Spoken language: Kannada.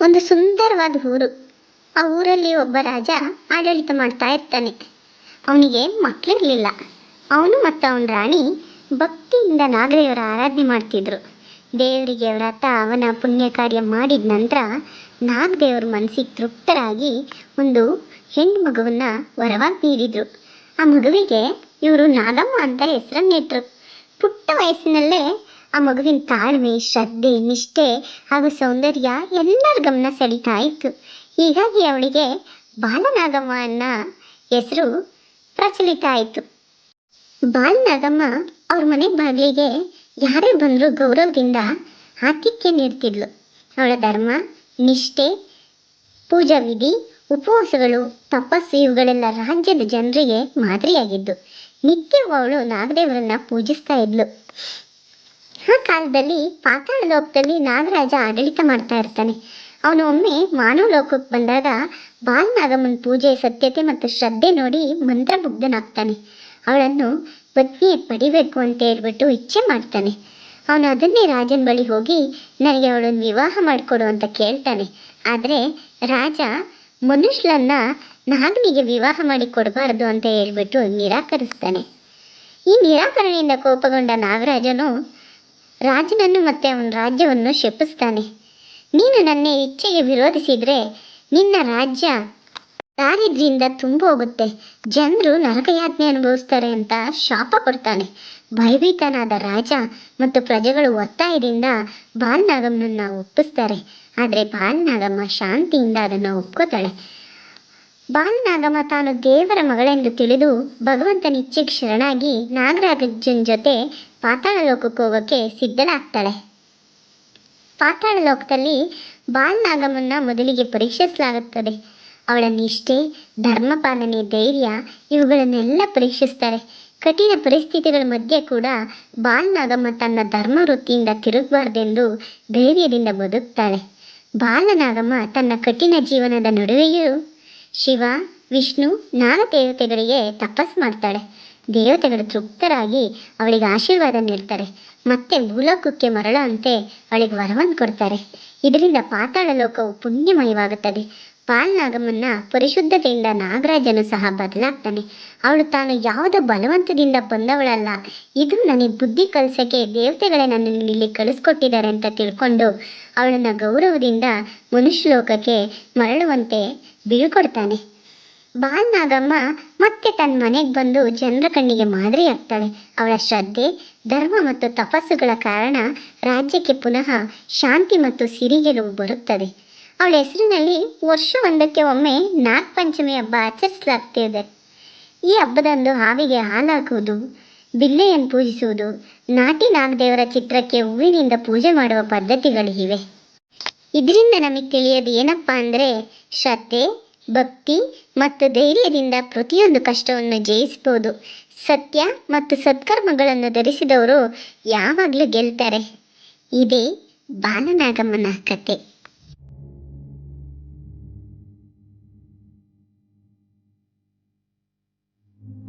ಒಂದು ಸುಂದರವಾದ ಊರು. ಆ ಊರಲ್ಲಿ ಒಬ್ಬ ರಾಜ ಆಡಳಿತ ಮಾಡ್ತಾ ಇರ್ತಾನೆ. ಅವನಿಗೆ ಮಕ್ಕಳಿರಲಿಲ್ಲ ಅವನು ಮತ್ತು ಅವನ ರಾಣಿ ಭಕ್ತಿಯಿಂದ ನಾಗದೇವರ ಆರಾಧನೆ ಮಾಡ್ತಿದ್ರು. ದೇವರಿಗೆ ವ್ರತ ಅವನ ಪುಣ್ಯ ಕಾರ್ಯ ಮಾಡಿದ ನಂತರ ನಾಗದೇವರ ಮನಸ್ಸಿಗೆ ತೃಪ್ತರಾಗಿ ಒಂದು ಹೆಣ್ಣು ಮಗುವನ್ನು ವರವಾಗಿ ನೀಡಿದರು. ಆ ಮಗುವಿಗೆ ಇವರು ನಾಗಮ್ಮ ಅಂತ ಹೆಸರನ್ನಿಟ್ರು. ಪುಟ್ಟ ವಯಸ್ಸಿನಲ್ಲೇ ಆ ಮಗುವಿನ ತಾಳ್ಮೆ, ಶ್ರದ್ಧೆ, ನಿಷ್ಠೆ ಹಾಗೂ ಸೌಂದರ್ಯ ಎಲ್ಲರ ಗಮನ ಸೆಳೀತಾ ಇತ್ತು. ಹೀಗಾಗಿ ಅವಳಿಗೆ ಬಾಲನಾಗಮ್ಮ ಅನ್ನ ಹೆಸರು ಪ್ರಚಲಿತ ಆಯಿತು. ಬಾಲನಾಗಮ್ಮ ಅವ್ರ ಮನೆ ಬಾಗಿಲಿಗೆ ಯಾರೇ ಬಂದರೂ ಗೌರವದಿಂದ ಆತಿಥ್ಯ ನೀಡ್ತಿದ್ಲು. ಅವಳ ಧರ್ಮ, ನಿಷ್ಠೆ, ಪೂಜಾ ವಿಧಿ, ಉಪವಾಸಗಳು, ತಪಸ್ಸು ಇವುಗಳೆಲ್ಲ ರಾಜ್ಯದ ಜನರಿಗೆ ಮಾದರಿಯಾಗಿದ್ದು, ನಿತ್ಯವೂ ಅವಳು ನಾಗದೇವರನ್ನ ಪೂಜಿಸ್ತಾ ಇದ್ಲು. ಕಾಲದಲ್ಲಿ ಪಾತಾಳ ಲೋಕದಲ್ಲಿ ನಾಗರಾಜ ಆಡಳಿತ ಮಾಡ್ತಾ ಇರ್ತಾನೆ. ಅವನು ಒಮ್ಮೆ ಮಾನವ ಲೋಕಕ್ಕೆ ಬಂದಾಗ ಬಾಲ್ನಾಗಮ್ಮನ ಪೂಜೆ, ಸತ್ಯತೆ ಮತ್ತು ಶ್ರದ್ಧೆ ನೋಡಿ ಮಂತ್ರಮುಗ್ಧನಾಗ್ತಾನೆ. ಅವಳನ್ನು ಪತ್ನಿ ಪಡಿಬೇಕು ಅಂತ ಹೇಳ್ಬಿಟ್ಟು ಇಚ್ಛೆ ಮಾಡ್ತಾನೆ. ಅವನು ಅದನ್ನೇ ರಾಜನ ಬಳಿ ಹೋಗಿ ನನಗೆ ಅವಳನ್ನು ವಿವಾಹ ಮಾಡಿಕೊಡು ಅಂತ ಕೇಳ್ತಾನೆ. ಆದರೆ ರಾಜ ಮನುಷ್ಯನ ನಾಗನಿಗೆ ವಿವಾಹ ಮಾಡಿ ಕೊಡಬಾರ್ದು ಅಂತ ಹೇಳ್ಬಿಟ್ಟು ನಿರಾಕರಿಸ್ತಾನೆ. ಈ ನಿರಾಕರಣೆಯಿಂದ ಕೋಪಗೊಂಡ ನಾಗರಾಜನು ರಾಜನನ್ನು ಮತ್ತೆ ಅವನ ರಾಜ್ಯವನ್ನು ಶಪಿಸ್ತಾನೆ. ನೀನು ನನ್ನ ಇಚ್ಛೆಗೆ ವಿರೋಧಿಸಿದ್ರೆ ನಿನ್ನ ರಾಜ್ಯ ದಾರಿದ್ರ್ಯದಿಂದ ತುಂಬ ಹೋಗುತ್ತೆ ಜನರು ನರಕಯಾತನೆ ಅನುಭವಿಸ್ತಾರೆ ಅಂತ ಶಾಪ ಕೊಡ್ತಾನೆ. ಭಯಭೀತನಾದ ರಾಜ ಮತ್ತು ಪ್ರಜೆಗಳು ಒತ್ತಾಯದಿಂದ ಬಾಲನಾಗಮ್ಮನನ್ನ ಒಪ್ಪಿಸ್ತಾರೆ. ಆದರೆ ಬಾಲ್ನಾಗಮ್ಮ ಶಾಂತಿಯಿಂದ ಅದನ್ನು ಒಪ್ಕೋತಾಳೆ. ಬಾಲ್ನಾಗಮ್ಮ ತಾನು ದೇವರ ಮಗಳೆಂದು ತಿಳಿದು ಭಗವಂತನ ಇಚ್ಛೆಗೆ ಶರಣಾಗಿ ನಾಗರಾಜನ ಜೊತೆ ಪಾತಾಳ ಲೋಕಕ್ಕೆ ಹೋಗೋಕ್ಕೆ ಸಿದ್ಧನಾಗ್ತಾಳೆ. ಪಾತಾಳ ಲೋಕದಲ್ಲಿ ಬಾಲನಾಗಮ್ಮನ್ನ ಮೊದಲಿಗೆ ಪರೀಕ್ಷಿಸಲಾಗುತ್ತದೆ. ಅವಳ ನಿಷ್ಠೆ, ಧರ್ಮ ಪಾಲನೆ, ಧೈರ್ಯ ಇವುಗಳನ್ನೆಲ್ಲ ಪರೀಕ್ಷಿಸ್ತಾರೆ. ಕಠಿಣ ಪರಿಸ್ಥಿತಿಗಳ ಮಧ್ಯೆ ಕೂಡ ಬಾಲನಾಗಮ್ಮ ತನ್ನ ಧರ್ಮ ವೃತ್ತಿಯಿಂದ ತಿರುಗಬಾರ್ದೆಂದು ಧೈರ್ಯದಿಂದ ಬದುಕ್ತಾಳೆ. ಬಾಲನಾಗಮ್ಮ ತನ್ನ ಕಠಿಣ ಜೀವನದ ನಡುವೆಯೂ ಶಿವ, ವಿಷ್ಣು, ನಾಗದೇವತೆಗಳಿಗೆ ತಪಸ್ ಮಾಡ್ತಾಳೆ. ದೇವತೆಗಳು ತೃಪ್ತರಾಗಿ ಅವಳಿಗೆ ಆಶೀರ್ವಾದ ನೀಡ್ತಾರೆ. ಮತ್ತೆ ಭೂಲೋಕಕ್ಕೆ ಮರಳುವಂತೆ ಅವಳಿಗೆ ವರವನ್ನು ಕೊಡ್ತಾರೆ. ಇದರಿಂದ ಪಾತಾಳ ಲೋಕವು ಪುಣ್ಯಮಯವಾಗುತ್ತದೆ. ಪಾಲ್ನಾಗಮ್ಮನ್ನ ಪರಿಶುದ್ಧತೆಯಿಂದ ನಾಗರಾಜನು ಸಹ ಬದಲಾಗ್ತಾನೆ. ಅವಳು ತಾನು ಯಾವುದೋ ಬಲವಂತದಿಂದ ಬಂದವಳಲ್ಲ. ಇದು ನನಗೆ ಬುದ್ಧಿ ಕಲಸಕ್ಕೆ ದೇವತೆಗಳೇ ನನ್ನನ್ನು ಇಲ್ಲಿ ಕಳಿಸ್ಕೊಟ್ಟಿದ್ದಾರೆ ಅಂತ ತಿಳ್ಕೊಂಡು ಅವಳನ್ನು ಗೌರವದಿಂದ ಮನುಷ್ಯ ಲೋಕಕ್ಕೆ ಮರಳುವಂತೆ ಬೀಳ್ಕೊಡ್ತಾನೆ ಬಾಲನಾಗಮ್ಮ ಮತ್ತೆ ತನ್ನ ಮನೆಗೆ ಬಂದು ಜನರ ಕಣ್ಣಿಗೆ ಮಾದರಿಯಾಗ್ತಾಳೆ ಅವಳ ಶ್ರದ್ಧೆ, ಧರ್ಮ ಮತ್ತು ತಪಸ್ಸುಗಳ ಕಾರಣ ರಾಜ್ಯಕ್ಕೆ ಪುನಃ ಶಾಂತಿ ಮತ್ತು ಸಿರಿಗೆಲುವು ಬರುತ್ತದೆ. ಅವಳ ಹೆಸರಿನಲ್ಲಿ ವರ್ಷವೊಂದಕ್ಕೆ ಒಮ್ಮೆ ನಾಗಪಂಚಮಿ ಹಬ್ಬ ಆಚರಿಸಲಾಗ್ತಿದೆ. ಈ ಹಬ್ಬದಂದು ಹಾವಿಗೆ ಹಾಲಾಕುವುದು ಬಿಲ್ಲೆಯನ್ನು ಪೂಜಿಸುವುದು, ನಾಟಿ ನಾಗದೇವರ ಚಿತ್ರಕ್ಕೆ ಹೂವಿನಿಂದ ಪೂಜೆ ಮಾಡುವ ಪದ್ಧತಿಗಳಿವೆ ಇದರಿಂದ ನಮಗೆ ತಿಳಿಯೋದು ಏನಪ್ಪ ಅಂದರೆ ಶ್ರದ್ಧೆ ಭಕ್ತಿ ಮತ್ತು ಧೈರ್ಯದಿಂದ ಪ್ರತಿಯೊಂದು ಕಷ್ಟವನ್ನು ಜಯಿಸ್ಬೋದು. ಸತ್ಯ ಮತ್ತು ಸತ್ಕರ್ಮಗಳನ್ನು ಧರಿಸಿದವರು ಯಾವಾಗಲೂ ಗೆಲ್ತಾರೆ. ಇದೇ ಬಾಲನಾಗಮ್ಮನ ಕತೆ.